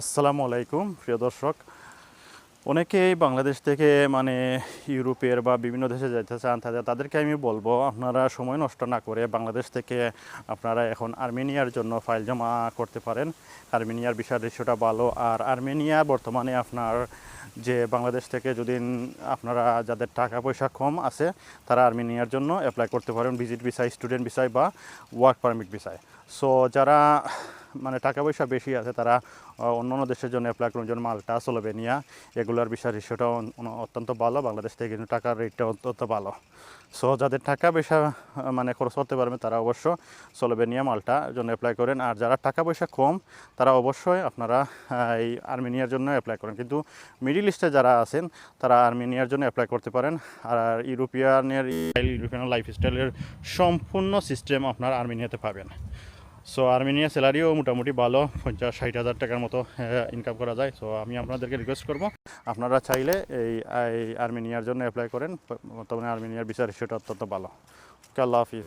আসসালামু আলাইকুম, প্রিয় দর্শক। অনেকেই বাংলাদেশ থেকে মানে ইউরোপের বা বিভিন্ন দেশে যেতে চান, তাদের, তাদেরকে আমি বলব, আপনারা সময় নষ্ট না করে বাংলাদেশ থেকে আপনারা এখন আর্মেনিয়ার জন্য ফাইল জমা করতে পারেন। আর্মেনিয়ার বিষয় দৃশ্যটা ভালো। আর আর্মেনিয়া বর্তমানে আপনার, যে বাংলাদেশ থেকে যদি আপনারা, যাদের টাকা পয়সা কম আছে, তারা আর্মেনিয়ার জন্য অ্যাপ্লাই করতে পারেন ভিজিট ভিসায় স্টুডেন্ট ভিসায় বা ওয়ার্ক পারমিট ভিসায় সো যারা মানে টাকা পয়সা বেশি আছে, তারা অন্য অন্য দেশের জন্য অ্যাপ্লাই করুন। যেমন মালটা, স্লোভেনিয়া, এগুলোর বিষয় রেশিওটা অত্যন্ত ভালো। বাংলাদেশ থেকে কিন্তু টাকার রেটটা অত্যন্ত ভালো। সো যাদের টাকা পয়সা মানে খরচ করতে পারবে তারা অবশ্য স্লোভেনিয়া মালটা জন্য অ্যাপ্লাই করেন। আর যারা টাকা পয়সা কম, তারা অবশ্যই আপনারা এই আর্মেনিয়ার জন্য অ্যাপ্লাই করেন। কিন্তু মিডিল ইস্টে যারা আছেন, তারা আর্মেনিয়ার জন্য অ্যাপ্লাই করতে পারেন। আর ইউরোপিয়ানের, ইউরোপিয়ান লাইফস্টাইলের সম্পূর্ণ সিস্টেম আপনার আর্মেনিয়াতে পাবেন। সো আর্মেনিয়া স্যালারিও মোটামুটি ভালো, পঞ্চাশ, ষাট হাজার টাকার মতো ইনকাম করা যায়। সো আমি আপনাদেরকে রিকোয়েস্ট করব, আপনারা চাইলে এই আর্মেনিয়ার জন্য অ্যাপ্লাই করেন। বর্তমানে আর্মেনিয়ার বিচার হিসেবে অত্যন্ত ভালো। ওকে আল্লাহ হাফিজ।